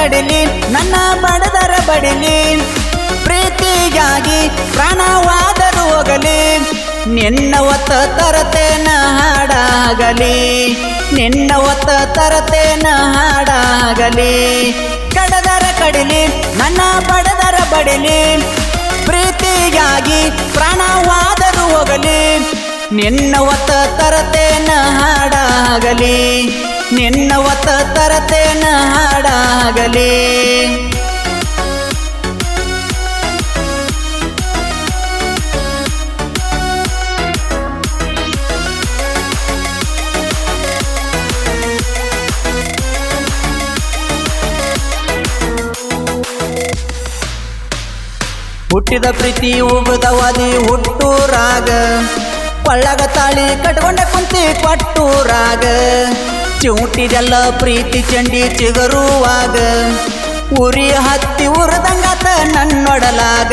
ಕಡಿಲಿ ನನ್ನ ಬಡದರ ಬಡಲಿ ಪ್ರೀತಿಗಾಗಿ ಪ್ರಾಣವಾದರೂ ಹೋಗಲಿ. ನಿನ್ನ ಒತ್ತ ತರತೇನ ಹಾಡಾಗಲಿ. ನಿನ್ನ ಒತ್ತ ತರತೇನ ಹಾಡಾಗಲಿ. ಕಡದರ ಕಡಿಲಿ ನನ್ನ ಬಡದರ ಬಡಿಲಿ ಪ್ರೀತಿಗಾಗಿ ಪ್ರಾಣವಾದರೂ ಹೋಗಲಿ. ನಿನ್ನ ಒತ್ತ ತರತೇನ ಹಾಡಾಗಲಿ. ನಿನ್ನ ಒತ್ತ ತರತೇನ ಹಾಡಾಗಲಿ ಹುಟ್ಟಿದ ಪ್ರೀತಿ ಉಗುದವದಿ ಹುಟ್ಟೂರಾಗ ಕೊಳ್ಳಗ ತಾಳಿ ಕಟ್ಕೊಂಡ ಕುಂತಿ ಕೊಟ್ಟೂರಾಗ ಚಿವುಟಿದೆಲ್ಲ ಪ್ರೀತಿ ಚಂಡಿ ಚಿಗರುವಾಗ. ಉರಿ ಹತ್ತಿ ಉರದಂಗಾತ ನನ್ನೊಡಲಾಗ.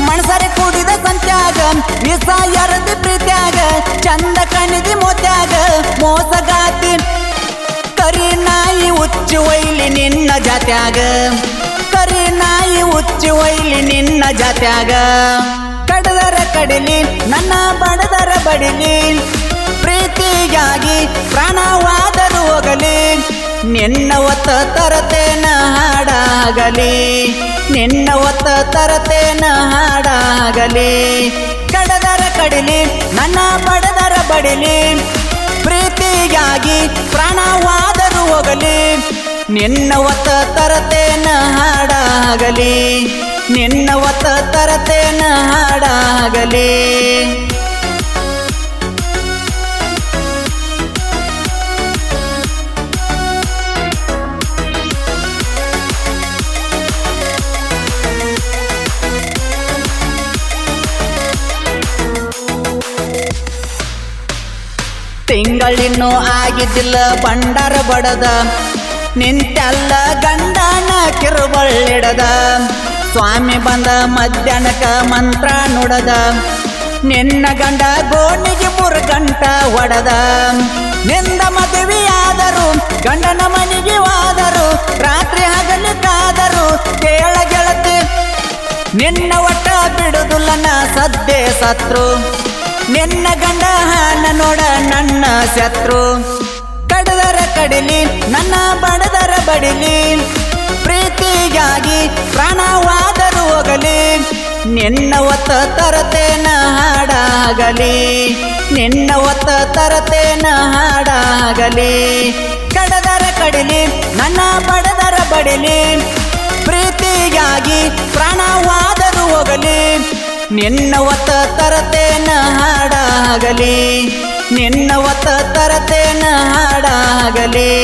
ಮಣಸರೆ ಕೂಡಿದ ಸಂತ್ಯಾಗ ವಿಸ ಎರದಿ ಪ್ರೀತ್ಯಾಗ, ಚಂದ ಕಣಿದಿ ಮೋತ್ಯಾಗ. ಮೋಸಗಾತಿ ಕರಿ ನಾಯಿ ಉಚ್ಚು ಒಯ್ಲಿ ನಿನ್ನ ಜಾತ್ಯಾಗ. ಕರಿ ನಾಯಿ ಉಚ್ಚು ಒಯ್ಲಿ ನಿನ್ನ ಜಾತ್ಯಾಗ. ಕಡದರ ಕಡಿಲಿ, ನನ್ನ ಬಡದರ ಬಡಿಲಿ. ಪ್ರೀತಿಗಾಗಿ ಪ್ರಾಣವಾದರೂ ಹೋಗಲಿ. ನಿನ್ನ ಒತ್ತ ತರತೇನ ಹಾಡಾಗಲಿ. ನಿನ್ನ ಒತ್ತ ತರತೇನ ಹಾಡಾಗಲಿ. ಕಡದರ ಕಡಿಲಿ, ನನ್ನ ಬಡದರ ಬಡಿಲಿ. ಪ್ರೀತಿಗಾಗಿ ಪ್ರಾಣವಾದರೂ ಹೋಗಲಿ. ನಿನ್ನ ಒತ್ತ ತರತೇನ ಹಾಡಾಗಲಿ. ನಿನ್ನ ಒತ್ತ ತರತೇನ ಹಾಡಾಗಲಿ. ತಿಂಗಳಿನ್ನೂ ಆಗಿದ್ದಿಲ್ಲ ಬಂಡಾರ ಬಡದ. ನಿಂತೆಲ್ಲ ಗಂಡನ ಕಿರುಬಳ್ಳಿಡದ. ಸ್ವಾಮಿ ಬಂದ ಮಧ್ಯಾಹ್ನಕ ಮಂತ್ರ ನುಡದ. ನಿನ್ನ ಗಂಡ ಗೋಣಿಗೆ ಮೂರು ಗಂಟ ಒಡದ. ನಿಂದ ಮದುವೆಯಾದರು, ಗಂಡನ ಮನೆಗೆ ಹೋದರು, ರಾತ್ರಿ ಹಗಲಿದ್ದಾದರು, ಕೇಳ ಗೆಳತಿ. ನಿನ್ನ ಒಟ್ಟ ಬಿಡುದುಲ್ಲನ ಸದ್ದೆ ಸತ್ರು. ನಿನ್ನ ಗಂಡ ನೋಡ ನನ್ನ ಶತ್ರು. ಕಡದರ ಕಡಲಿ, ನನ್ನ ಬಡದರ ಬಡಿಲಿ. ಪ್ರೀತಿಗಾಗಿ ಪ್ರಾಣವಾದರೂ ಹೋಗಲಿ. ನಿನ್ನ ಒತ್ತ ತರತೇನ ಹಾಡಾಗಲಿ. ನಿನ್ನ ಒತ್ತ ತರತೇನ ಹಾಡಾಗಲಿ. ಕಡದರ ಕಡಲಿ, ನನ್ನ ಬಡದರ ಬಡಿಲಿ. ಪ್ರೀತಿಗಾಗಿ ಪ್ರಾಣವಾದರೂ ಹೋಗಲಿ. ನಿನ್ನ ಒತ್ತ ತರತೇನ ಹಾಡಾಗಲಿ. ನಿನ್ನ ಒತ್ತ ತರತೇನ ಹಾಡಾಗಲಿ.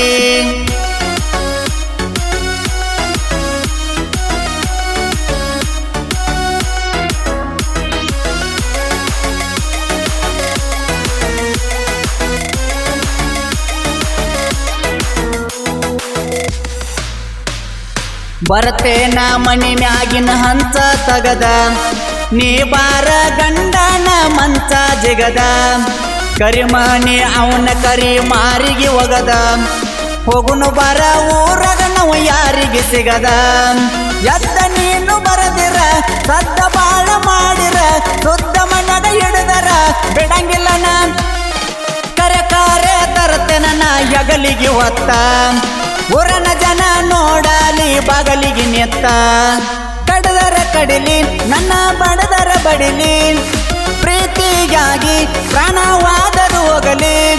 ಬರತೇನ ಮನಿ ಮ್ಯಾಗಿನ ಹಂಚ ತಗದ. ನೀ ಬಾರ ಗಂಡನ ಮಂಚ ಜಗದ. ಕರಿಮಣಿ ಅವನ ಕರಿ ಮಾರಿಗೆ ಒಗದ. ಹೋಗುನು ಬರ ಊರಗ ನಾವು ಯಾರಿಗೆ ಸಿಗದ. ಎದ್ದ ನೀನು ಬರದಿರ, ಸದ್ದ ಬಾಳ ಮಾಡಿರ ಸುದ್ದ ಮನಗ ಹಿಡಿದರ. ಬಿಡಂಗಿಲ್ಲ ನಾ ಕರೆ ಕರೆ ತರತೆನ ನಾ ಯಗಲಿಗೆ ಹೊತ್ತ ಊರನ ಜನ ನೋಡಲಿ ಬಗಲಿಗೆ ನೆತ್ತ. ಕಡಿಲಿ ನನ್ನ ಬಡದರ ಬಡಿಲಿ. ಪ್ರೀತಿಗಾಗಿ ಪ್ರಾಣವಾದರೂ ಹೋಗಲಿ.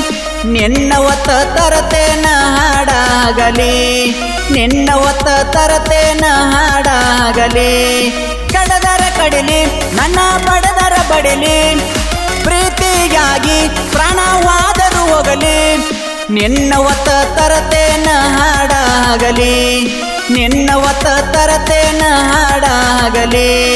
ನಿನ್ನ ಒತ್ತ ತರತೇನ ಹಾಡಾಗಲಿ. ನಿನ್ನ ಒತ್ತ ತರತೇನ ಹಾಡಾಗಲಿ. ಕಡದರ ಕಡಿಲಿ, ನನ್ನ ಬಡದರ ಬಡಿಲಿ. ಪ್ರೀತಿಗಾಗಿ ಪ್ರಾಣವಾದರು ಹೋಗಲಿ. ನಿನ್ನ ಒತ್ತ ತರತೇನ ಹಾಡಾಗಲಿ. ನಿನ್ನ ಒತ್ತ ತರತೇನ ಹಾಡಾಗಲಿ.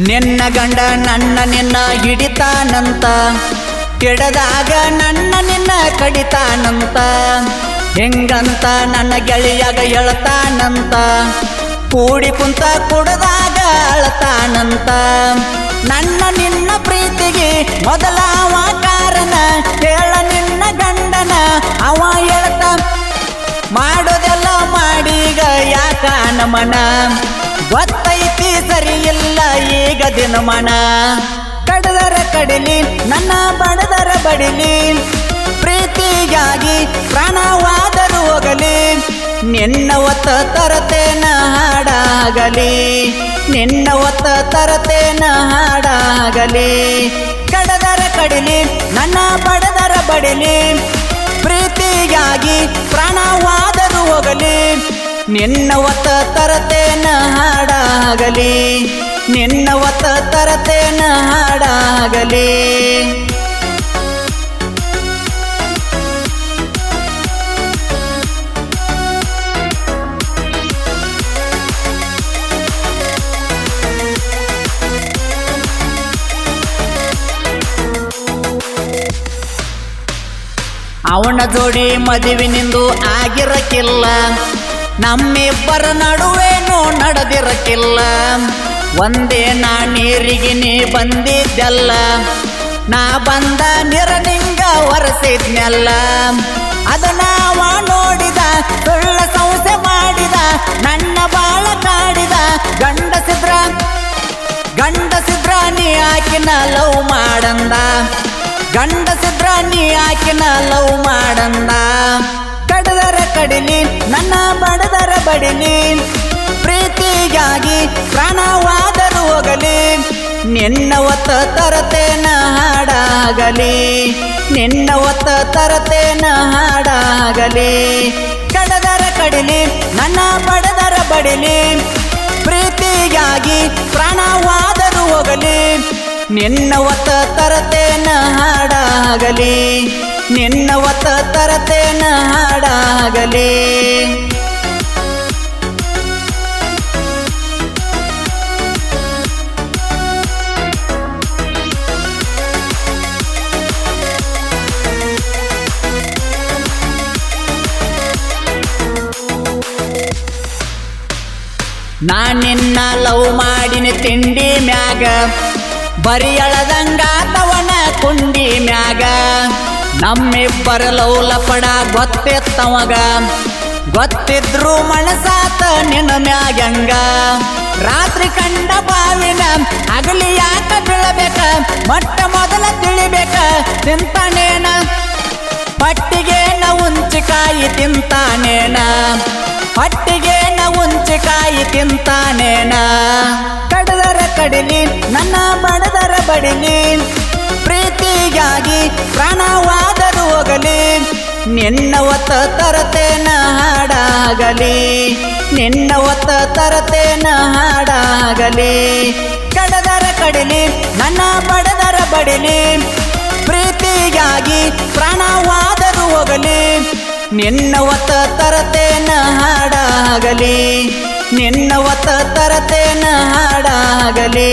ನಿನ್ನ ಗಂಡ ನನ್ನ ನಿನ್ನ ಹಿಡಿತಾನಂತ. ಕೆಡದಾಗ ನನ್ನ ನಿನ್ನ ಕಡಿತಾನಂತ. ಹೆಂಗಂತ ನನ್ನ ಗೆಳೆಯಾಗ ಹೇಳ್ತಾನಂತ ಕೂಡಿ ಕುಂತ ಕುಡದಾಗ ಅಳತಾನಂತ. ನನ್ನ ನಿನ್ನ ಪ್ರೀತಿಗೆ ಮೊದಲ ಅವ ಕಾರಣ ಹೇಳ ನಿನ್ನ ಗಂಡನ, ಅವ ಹೇಳ್ತ, ಮಾಡೋದೆಲ್ಲ ಮಾಡೀಗ ಯಾಕ ನಮನ? ಗೊತ್ತೈತಿ ಸರಿ ಇಲ್ಲ ಈಗ ದಿನಮನ? ಬಡಿಲಿ ಪ್ರೀತಿಗಾಗಿ ಪ್ರಾಣವಾದರೂ ಹೋಗಲಿ. ನಿನ್ನ ಒತ್ತ ತರತೇನ ಹಾಡಾಗಲಿ. ನಿನ್ನ ಒತ್ತ ತರತೇನ ಹಾಡಾಗಲಿ. ಕಡದರ ಕಡಿಲಿ, ನನ್ನ ಬಡದರ ಬಡಿಲಿ. ಪ್ರೀತಿಗಾಗಿ ಪ್ರಾಣವಾದರೂ ಹೋಗಲಿ. ನಿನ್ನ ಒತ್ತ ತರತೇನ ಹಾಡಾಗಲಿ. ನಿನ್ನ ಒತ್ತ ತರತೇನ ಹಾಡಾಗಲಿ. ಅವನ ಜೋಡಿ ಮದುವಿನಿಂದು ಆಗಿರಕ್ಕಿಲ್ಲ ನಮ್ಮಿಬ್ಬರ ನಡುವೇನು ನಡೆದಿರಕ್ಕಿಲ್ಲ ಒಂದೇ ನಾ ನೀರಿಗೆ ನೀ ಬಂದಿದ್ದಲ್ಲ. ನಾ ಬಂದ ನೀರ ನಿಂಗ ಒರೆಸಿದ್ನಲ್ಲ ಅದನ್ನ ನೋಡಿದ, ಸುಳ್ಳ ಸಂಸೆ ಮಾಡಿದ, ನನ್ನ ಬಾಳ ಕಾಡಿದ, ಗಂಡಸಿದ್ರ ಗಂಡಸಿದ್ರ ನೀ ಆಕಿನ ಲವ್ ಮಾಡಂದ. ಗಂಡಸಿದ್ರ ನೀ ಆಕಿನ ಲವ್ ಮಾಡಂದ. ಕಡದರ ಕಡಿನಿ, ನನ್ನ ಬಡದರ ಬಡಿನಿ. ಪ್ರೀತಿಗಾಗಿ ಪ್ರಾಣವಾದರೂ ಹೋಗಲಿ ನಿನ್ನ ಒತ್ತ ತರತೇನ ಹಾಡಾಗಲಿ. ನಿನ್ನ ಒತ್ತ ತರತೇನ ಹಾಡಾಗಲಿ. ಕಡದರ ಕಡಿಲಿ ನನ್ನ ಬಡದರ ಬಡಿಲಿ ಪ್ರೀತಿಗಾಗಿ ಪ್ರಾಣವಾದರೂ ಹೋಗಲಿ ನಿನ್ನ ಒತ್ತ ತರತೇನ ಹಾಡಾಗಲಿ. ನಿನ್ನ ಒತ್ತ ತರತೇನ ಹಾಡಾಗಲಿ. ನಾ ನಿನ್ನ ಲವ್ ಮಾಡಿನ ತಿಂಡಿ ಮ್ಯಾಗ ಬರಿಯಳದಂಗಾತವನ ಕುಂಡಿ ಮ್ಯಾಗ. ನಮ್ಮಿಬ್ಬರ ಲೌಲಪಡ ಲಪಡ ಗೊತ್ತಿತ್ತವಗ. ಗೊತ್ತಿದ್ರು ಮನಸಾತ ನಿನ್ನ ಮ್ಯಾಗಂಗ. ರಾತ್ರಿ ಕಂಡ ಬಾವಿನ ಅಗಲಿ ಯಾಕ ಬೀಳಬೇಕ? ಮೊಟ್ಟ ಮೊದಲ ತಿಳಿಬೇಕ? ತಿಂತಾನೇನ? ಪಟ್ಟಿಗೆ ನ ಉಂಚಿಕಾಯಿ ತಿಂತಾನೇನ? ಪಟ್ಟಿಗೆ ನ ಉಂಚಿಕಾಯಿ ತಿಂತಾನೇನ? ಕಡದರ ಕಡಿಲಿ ನನ್ನ ನಿನ್ನ ಒತ್ತ ತರತೇನ ಹಾಡಾಗಲಿ. ನಿನ್ನ ಒತ್ತ ತರತೇನ ಹಾಡಾಗಲಿ. ಕಡದರ ಕಡಿಲಿ ನನ್ನ ಬಡದರ ಬಡಿಲಿ. ಪ್ರೀತಿಗಾಗಿ ಪ್ರಾಣವಾದರೂ ಹೋಗಲಿ. ನಿನ್ನ ಒತ್ತ ತರತೇನ ಹಾಡಾಗಲಿ. ನಿನ್ನ ಒತ್ತ ತರತೇನ ಹಾಡಾಗಲಿ.